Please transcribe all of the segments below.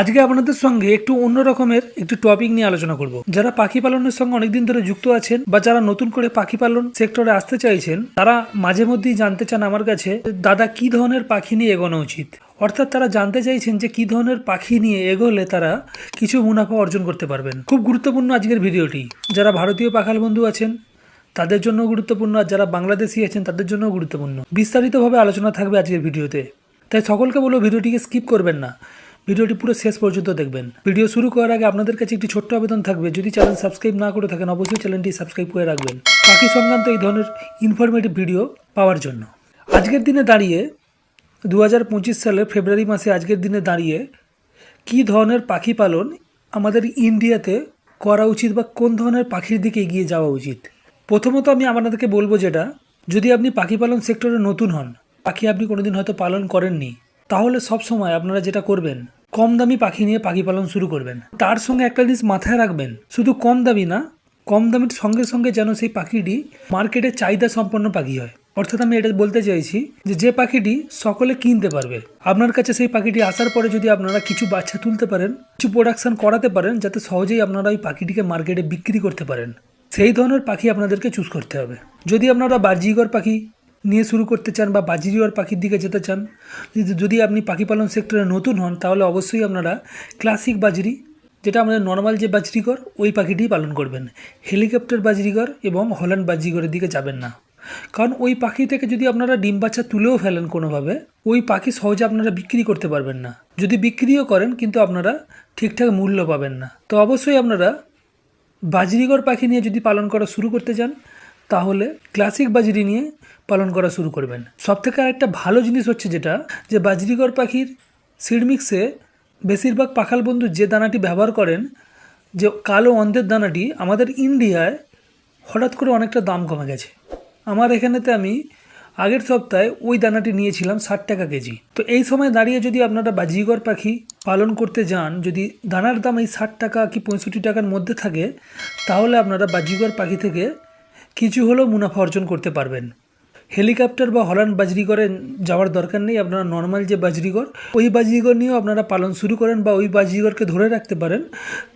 আজকে আপনাদের সঙ্গে একটু অন্য রকমের একটি টপিক নিয়ে আলোচনা করব। যারা পাখি পালনের সঙ্গে অনেকদিন ধরে যুক্ত আছেন বা যারা নতুন করে পাখি পালন সেক্টরে আসতে চাইছেন, তারা মাঝে মধ্যেই জানতে চান আমার কাছে দাদা কি ধরনের পাখি নিয়ে এগোনো উচিত? অর্থাৎ তারা জানতে চাইছেন যে কি ধরনের পাখি নিয়ে এগোলে তারা কিছু মুনাফা অর্জন করতে পারবেন। খুব গুরুত্বপূর্ণ আজকের ভিডিওটি। যারা ভারতীয় পাখাল বন্ধু আছেন, তাদের জন্য গুরুত্বপূর্ণ আর যারা বাংলাদেশি আছেন, তাদের জন্য গুরুত্বপূর্ণ। বিস্তারিতভাবে আলোচনা থাকবে আজকের ভিডিওতে। তাই সকলকে বলব ভিডিওটিকে স্কিপ করবেন না। ভিডিওটি পুরো শেষ পর্যন্ত দেখবেন। ভিডিও শুরু করার আগে আপনাদের কাছে একটি ছোট্ট আবেদন থাকবে। যদি চ্যানেল সাবস্ক্রাইব না করে থাকেন, অবশ্যই চ্যানেলটি সাবস্ক্রাইব করে রাখবেন। পাখি সংক্রান্ত এই ধরনের ইনফরমেটিভ ভিডিও পাওয়ার জন্য। আজকের দিনে দাঁড়িয়ে দু হাজার পঁচিশ সালের ফেব্রুয়ারি মাসে আজকের দিনে দাঁড়িয়ে কী ধরনের পাখি পালন আমাদের ইন্ডিয়াতে করা উচিত বা কোন ধরনের পাখির দিকে এগিয়ে যাওয়া উচিত? প্রথমত আমি আপনাদেরকে বলব যেটা, যদি আপনি পাখি পালন সেক্টরে নতুন হন, পাখি আপনি কোনোদিন হয়তো পালন করেননি তাহলে সব সময় আপনারা যেটা করবেন, কম দামি পাখি নিয়ে পাখি পালন শুরু করবেন। তার সঙ্গে একটা জিনিস মাথায় রাখবেন, শুধু কম দামি না, কম দামির সঙ্গে সঙ্গে যেন সেই পাখিটি মার্কেটে চাহিদা সম্পন্ন পাখি হয়। অর্থাৎ আমি এটা বলতে চাইছি যে যে পাখিটি সকলে কিনতে পারবে, আপনার কাছে সেই পাখিটি আসার পরে যদি আপনারা কিছু বাচ্চা তুলতে পারেন, কিছু প্রোডাকশান করাতে পারেন, যাতে সহজেই আপনারা ওই পাখিটিকে মার্কেটে বিক্রি করতে পারেন। সেই ধরনের পাখি আপনাদেরকে চুজ করতে হবে। যদি আপনারা বাজিগর পাখি নিয়ে শুরু করতে চান বা বাজিরিওয়ার পাখির দিকে যেতে চান, যদি- আপনি পাখি পালন সেক্টরে নতুন হন, তাহলে অবশ্যই আপনারা ক্লাসিক বাজরি, যেটা আমাদের নর্মাল যে বাজরিগর, ওই পাখিটিই পালন করবেন। হেলিকপ্টার বাজরিগর এবং হল্যান্ড বাজরিগরের দিকে যাবেন না। কারণ ওই পাখি থেকে যদি আপনারা ডিম বাচ্চা তুলেও ফেলেন কোনোভাবে, ওই পাখি সহজে আপনারা বিক্রি করতে পারবেন না। যদি বিক্রিও করেন, কিন্তু আপনারা ঠিকঠাক মূল্য পাবেন না। তো অবশ্যই আপনারা বাজরিগর পাখি নিয়ে যদি পালন করা শুরু করতে চান তাহলে ক্লাসিক বাজরি নিয়ে পালন করা শুরু করবেন। সব থেকে আরেকটা ভালো জিনিস হচ্ছে যেটা, যে বাজরিগর পাখির সিড মিক্সে বেশিরভাগ পাখাল বন্ধু যে দানাটি ব্যবহার করেন, যে কালো অন্ধের দানাটি আমাদের ইন্ডিয়ায় হঠাৎ করে অনেকটা দাম কমে গেছে। আমার এখানেতে আমি আগের সপ্তাহে ওই দানাটি নিয়েছিলাম ষাট টাকা কেজি। তো এই সময় দাঁড়িয়ে যদি আপনারা বাজিগর পাখি পালন করতে যান, যদি দানার দাম এই ষাট টাকা কি পঁয়ষট্টি টাকার মধ্যে থাকে, তাহলে আপনারা বাজিগর পাখি থেকে কিছু হলেও মুনাফা অর্জন করতে পারবেন। হেলিকপ্টার বা হল্যান্ড বাজরিগরে যাওয়ার দরকার নেই, আপনারা নর্মাল যে বাজরিগর ওই বাজরিগর নিয়েও আপনারা পালন শুরু করেন বা ওই বাজরিগরকে ধরে রাখতে পারেন,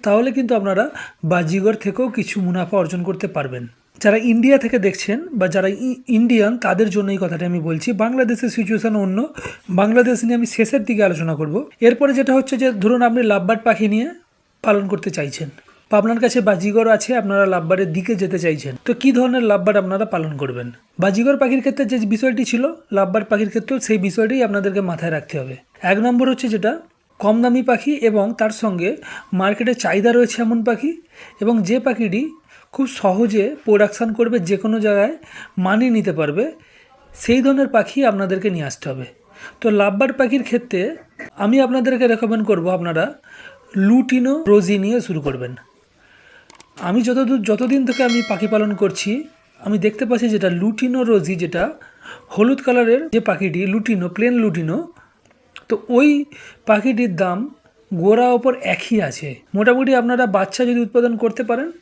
তাহলে কিন্তু আপনারা বাজিগর থেকেও কিছু মুনাফা অর্জন করতে পারবেন। যারা ইন্ডিয়া থেকে দেখছেন বা যারা ইন্ডিয়ান, তাদের জন্য এই কথাটা আমি বলছি, বাংলাদেশের সিচুয়েশন অন্য, বাংলাদেশ নিয়ে আমি শেষের দিকে আলোচনা করব। এরপরে যেটা হচ্ছে যে, ধরুন আপনি লাভবার্ড পাখি নিয়ে পালন করতে চাইছেন বা আপনার কাছে বাজিগর আছে, আপনারা লাভবারের দিকে যেতে চাইছেন। তো কি ধরনের লাভবার আপনারা পালন করবেন? বাজিগর পাখির ক্ষেত্রে যে বিষয়টি ছিল, লাভবার পাখির ক্ষেত্রেও সেই বিষয়টাই আপনাদেরকে মাথায় রাখতে হবে। এক নম্বর হচ্ছে যেটা, কম দামি পাখি এবং তার সঙ্গে মার্কেটে চাহিদা রয়েছে এমন পাখি এবং যে পাখিটি খুব সহজে প্রোডাকশান করবে, যে কোনো জায়গায় মানিয়ে নিতে পারবে, সেই ধরনের পাখি আপনাদেরকে নিয়ে আসতে হবে। তো লাভবার পাখির ক্ষেত্রে আমি আপনাদেরকে রেকমেন্ড করব আপনারা লুটিনো রোজি নিয়ে শুরু করবেন। আমি যতদূর যতদিন থেকে আমি পাখি পালন করছি, আমি দেখতে পাচ্ছি যেটা লুটিনো রোজি যেটা, হলুদ কালারের যে পাখিটি, লুটিনো প্লেন লুটিনো, তো ওই পাখিটির দাম গোড়া ওপর একই আছে। মোটামুটি আপনারা বাচ্চা যদি উৎপাদন করতে পারেন,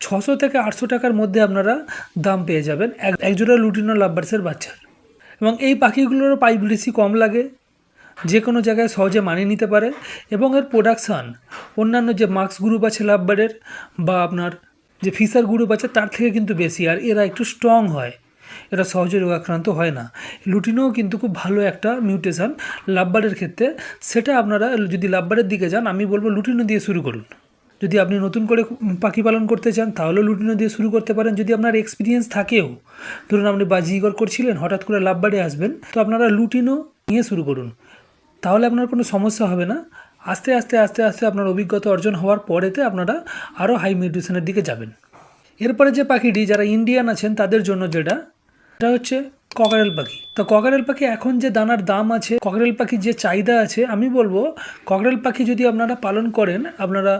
ছশো থেকে আটশো টাকার মধ্যে আপনারা দাম পেয়ে যাবেন এক একজোড়া লুটিনো লাভবার্সের বাচ্চার। এবং এই পাখিগুলোরও পাইবিলিসি কম লাগে। যে কোনো জায়গায় সহজে মানিয়ে নিতে পারে এবং এর প্রোডাকশান অন্যান্য যে মার্কস গ্রুপ আছে লাভবারের বা আপনার যে ফিশার গ্রুপ আছে তার থেকে কিন্তু বেশি, আর এরা একটু স্ট্রং হয়। এরা সহজে রোগাক্রান্ত হয় না। লুটিনোও কিন্তু খুব ভালো একটা মিউটেশন লাভবারের ক্ষেত্রে। সেটা আপনারা যদি লাভবারের দিকে যান, আমি বলব লুটিনো দিয়ে শুরু করুন। যদি আপনি নতুন করে পাখি পালন করতে চান, তাহলে লুটিনো দিয়ে শুরু করতে পারেন। যদি আপনার এক্সপিরিয়েন্স থাকেও, ধরুন আপনি বাজিগর করছিলেন, হঠাৎ করে লাভবারে আসবেন, তো আপনারা লুটিনো নিয়ে শুরু করুন। তাহলে আপনার কোনো সমস্যা হবে না। আস্তে আস্তে আস্তে আস্তে আপনার অভিজ্ঞতা অর্জন হওয়ার পরেতে আপনারা আরও হাই মিউট্রিশনের দিকে যাবেন। এরপরে যে পাখিটি, যারা ইন্ডিয়ান আছেন, তাদের জন্য যেটা, এটা হচ্ছে ককারেল পাখি। তো ককারেল পাখি, এখন যে দানার দাম আছে ককারেল পাখির যে চাহিদা আছে, আমি বলব ককারেল পাখি যদি আপনারা পালন করেন, আপনারা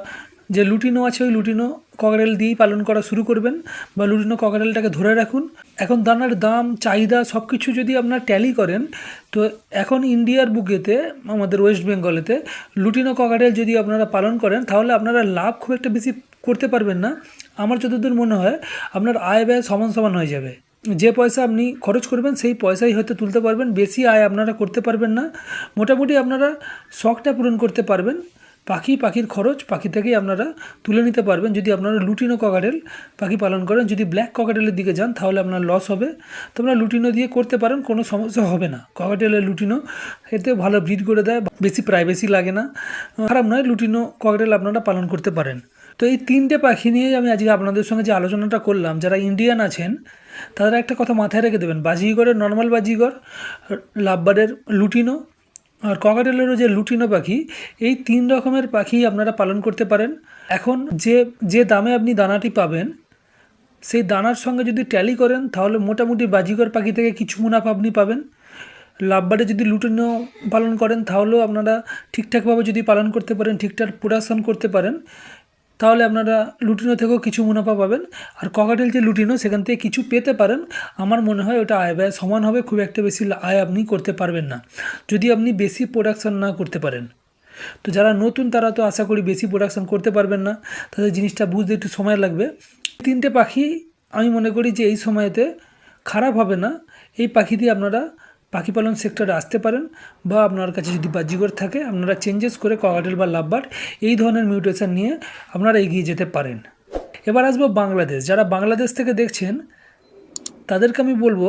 যে লুটিনো আছে ওই লুটিনো ককারেল দিয়েই পালন করা শুরু করবেন বা লুটিনো ককারেলটাকে ধরে রাখুন। এখন দানার দাম, চাহিদা সব কিছু যদি আপনার ট্যালি করেন, তো এখন ইন্ডিয়ার বুকেতে, আমাদের ওয়েস্ট বেঙ্গলেতে লুটিনো ককারেল যদি আপনারা পালন করেন, তাহলে আপনারা লাভ খুব একটা বেশি করতে পারবেন না। আমার যতদূর মনে হয়, আপনার আয় ব্যয় সমান সমান হয়ে যাবে। যে পয়সা আপনি খরচ করবেন, সেই পয়সাই হয়তো তুলতে পারবেন, বেশি আয় আপনারা করতে পারবেন না। মোটামুটি আপনারা শখটা পূরণ করতে পারবেন। পাখি, পাখির খরচ পাখি থেকেই আপনারা তুলে নিতে পারবেন। যদি আপনারা লুটিনো ককাটেল পাখি পালন করেন, যদি ব্ল্যাক ককাটেলের দিকে যান, তাহলে আপনার লস হবে। তো আপনারা লুটিনো দিয়ে করতে পারেন, কোনো সমস্যা হবে না। ককাটেলের লুটিনো এতে ভালো ব্রিড করে দেয়, বেশি প্রাইভেসি লাগে না। খারাপ নয়, লুটিনো ককাটেল আপনারা পালন করতে পারেন। তো এই তিনটে পাখি নিয়েই আমি আজকে আপনাদের সঙ্গে যে আলোচনাটা করলাম, যারা ইন্ডিয়ান আছেন তারা একটা কথা মাথায় রেখে দেবেন। বাজিগরের নর্মাল বাজিগর লাভবারের লুটিনো আর ককাটেলেরও যে লুটিনো পাখি, এই তিন রকমের পাখি আপনারা পালন করতে পারেন। এখন যে যে দামে আপনি দানাটি পাবেন, সেই দানার সঙ্গে যদি ট্যালি করেন, তাহলে মোটামুটি বাজিকর পাখি থেকে কিছু মুনাফা আপনি পাবেন। লাভবারে যদি লুটিনো পালন করেন, তাহলেও আপনারা ঠিকঠাকভাবে যদি পালন করতে পারেন, ঠিকঠাক প্রোডাকশন করতে পারেন তাহলে আপনারা লুটিনো থেকেও কিছু মুনাফা পাবেন। আর ককাটেল যে লুটিনো, সেখান থেকে কিছু পেতে পারেন। আমার মনে হয় ওটা আয় ব্যয় সমান হবে, খুব একটা বেশি আয় আপনি করতে পারবেন না। যদি আপনি বেশি প্রোডাকশান না করতে পারেন। তো যারা নতুন, তারা তো আশা করি বেশি প্রোডাকশান করতে পারবেন না। তাদের জিনিসটা বুঝতে একটু সময় লাগবে। তিনটে পাখি আমি মনে করি যে এই সময়তে খারাপ হবে না। এই পাখি দিয়ে আপনারা পাখি পালন সেক্টরে আসতে পারেন বা আপনার কাছে যদি বাজিগর থাকে, আপনারা চেঞ্জেস করে ককাটেল বা লাভবার এই ধরনের মিউটেশন নিয়ে আপনারা এগিয়ে যেতে পারেন। এবার আসব বাংলাদেশ। যারা বাংলাদেশ থেকে দেখছেন, তাদেরকে আমি বলব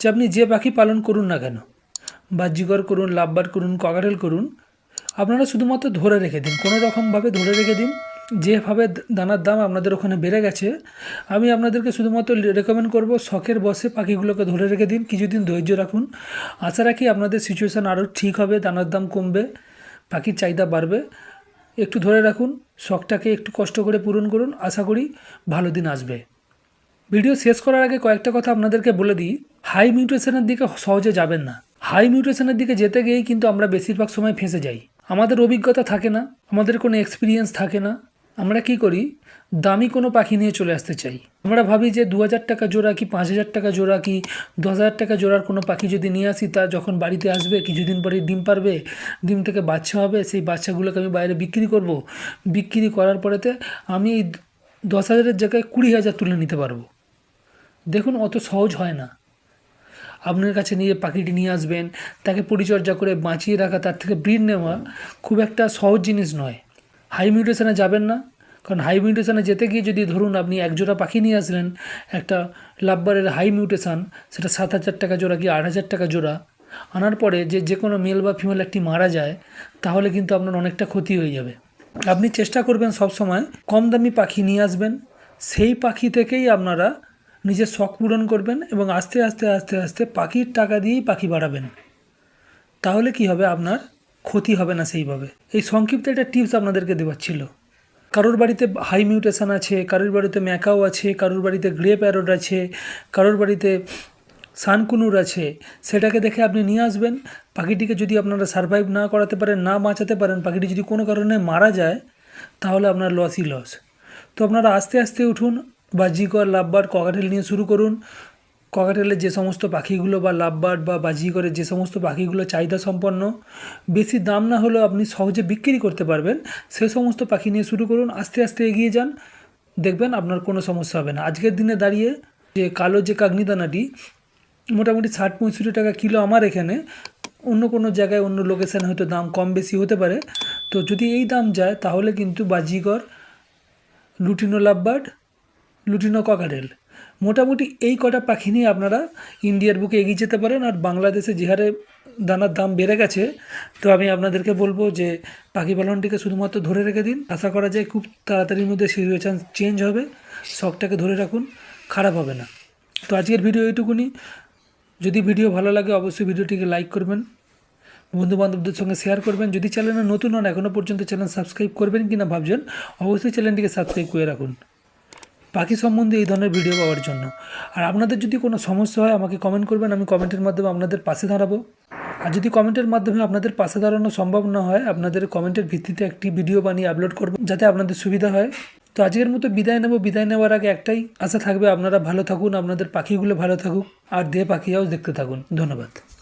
যে আপনি যে পাখি পালন করুন না কেন, বাজিগর করুন, লাভবার করুন ককাটেল করুন, আপনারা শুধুমাত্র ধরে রেখে দিন, কোনো রকমভাবে ধরে রেখে দিন যেভাবে দানার দাম আপনাদের ওখানে বেড়ে গেছে, আমি আপনাদেরকে শুধুমাত্র রেকমেন্ড করব শখের বসে পাখিগুলোকে ধরে রেখে দিন, কিছুদিন ধৈর্য রাখুন। আশা রাখি আপনাদের সিচুয়েশান আরও ঠিক হবে, দানার দাম কমবে, পাখির চাহিদা বাড়বে। একটু ধরে রাখুন, শখটাকে একটু কষ্ট করে পূরণ করুন, আশা করি ভালো দিন আসবে। ভিডিও শেষ করার আগে কয়েকটা কথা আপনাদেরকে বলে দিই হাই মিউটেশনের দিকে সহজে যাবেন না। হাই মিউটেশনের দিকে যেতে গিয়েই কিন্তু আমরা বেশিরভাগ সময় ফেঁসে যাই। আমাদের অভিজ্ঞতা থাকে না, আমাদের কোনো এক্সপিরিয়েন্স থাকে না। আমরা কি করি? দামি কোনো পাখি নিয়ে চলে আসতে চাই। আমরা ভাবি যে দু হাজার টাকা জোড়া কি পাঁচ হাজার টাকা জোড়া কি দশ হাজার টাকা জোড়ার কোনো পাখি যদি নিয়ে আসি, তা যখন বাড়িতে আসবে, কিছুদিন পরে ডিম পারবে, ডিম থেকে বাচ্চা হবে, সেই বাচ্চাগুলোকে আমি বাইরে বিক্রি করব। বিক্রি করার পরেতে আমি দশ হাজারের জায়গায় কুড়ি হাজার তুলে নিতে পারব। দেখুন, অত সহজ হয় না। আপনার কাছে নিয়ে পাখিটি নিয়ে আসবেন, তাকে পরিচর্যা করে বাঁচিয়ে রাখা, তার থেকে ব্রিড নেওয়া খুব একটা সহজ জিনিস নয়। হাই মিউটেশনে যাবেন না। কারণ হাই মিউটেশনে যেতে গিয়ে যদি ধরুন আপনি এক জোড়া পাখি নিয়ে আসলেন, একটা লাভবারের হাই মিউটেশান সেটা সাত হাজার টাকা জোড়া কি আট হাজার টাকা জোড়া, আনার পরে যে যে কোনো মেল বা ফিমেল একটি মারা যায়, তাহলে কিন্তু আপনার অনেকটা ক্ষতি হয়ে যাবে। আপনি চেষ্টা করবেন সবসময় কম দামি পাখি নিয়ে আসবেন, সেই পাখি থেকেই আপনারা নিজের শখ পূরণ করবেন এবং আস্তে আস্তে আস্তে আস্তে পাখির টাকা দিয়েই পাখি বাড়াবেন। তাহলে কি হবে আপনার? ক্ষতি হবে না সেইভাবে। এই সংক্ষিপ্ত একটা টিপস আপনাদেরকে দেওয়ার ছিল। কারোর বাড়িতে হাই মিউটেশন আছে, কারোর বাড়িতে ম্যাকাও আছে, কারোর বাড়িতে গ্রে প্যারোট আছে, কারোর বাড়িতে সানকুনুর আছে, সেটাকে দেখে আপনি নিয়ে আসবেন। পাখিটিকে যদি আপনারা সারভাইভ না করাতে পারেন, না বাঁচাতে পারেন, পাখিটি যদি কোনো কারণে মারা যায়, তাহলে আপনার লসই লস তো আপনারা আস্তে আস্তে উঠুন বাজিকর লাভবার ককাটেল নিয়ে শুরু করুন। ককাটেলের যে সমস্ত পাখিগুলো বা লাভবার্ড বা বাজিকরের যে সমস্ত পাখিগুলো চাহিদা সম্পন্ন, বেশি দাম না হলেও আপনি সহজে বিক্রি করতে পারবেন। সে সমস্ত পাখি নিয়ে শুরু করুন, আস্তে আস্তে এগিয়ে যান। দেখবেন আপনার কোনো সমস্যা হবে না। আজকের দিনে দাঁড়িয়ে যে কালো যে কাগনিদানাটি মোটামুটি ষাট পঁয়ষট্টি টাকা কিলো আমার এখানে। অন্য কোনো জায়গায় অন্য লোকেশানে হয়তো দাম কম বেশি হতে পারে। তো যদি এই দাম যায়, তাহলে কিন্তু budgerigar, lutino lovebird, lutino cockatiel. মোটামুটি এই কটা পাখি নিয়ে আপনারা ইন্ডিয়ার বুকে এগিয়ে যেতে পারেন আর বাংলাদেশে যে হারে দানার দাম বেড়ে গেছে, তো আমি আপনাদেরকে বলব যে পাখি পালনটিকে শুধুমাত্র ধরে রেখে দিন। আশা করা যায় খুব তাড়াতাড়ির মধ্যে সিচুয়েশান চেঞ্জ হবে। শখটাকে ধরে রাখুন, খারাপ হবে না। তো আজকের ভিডিও এইটুকুনি। যদি ভিডিও ভালো লাগে অবশ্যই ভিডিওটিকে লাইক করবেন বন্ধু বান্ধবদের সঙ্গে শেয়ার করবেন। যদি চ্যানেলে নতুন হন এখনও পর্যন্ত চ্যানেল সাবস্ক্রাইব করবেন কি না ভাবছেন, অবশ্যই চ্যানেলটিকে সাবস্ক্রাইব করে রাখুন। পাখি সম্বন্ধে এই ধরনের ভিডিও পাওয়ার জন্য। আর আপনাদের যদি কোনো সমস্যা হয়, আমাকে কমেন্ট করবেন, আমি কমেন্টের মাধ্যমে আপনাদের পাশে দাঁড়াবো। আর যদি কমেন্টের মাধ্যমে আপনাদের পাশে দাঁড়ানো সম্ভব না হয়, আপনাদের কমেন্টের ভিত্তিতে একটি ভিডিও বানিয়ে আপলোড করব, যাতে আপনাদের সুবিধা হয়। তো আজকের মতো বিদায় নেব। বিদায় নেওয়ার আগে একটাই আশা থাকবে, আপনারা ভালো থাকুন, আপনাদের পাখিগুলো ভালো থাকুক, আর দিয়ে পাখি হাউস দেখতে থাকুন। ধন্যবাদ।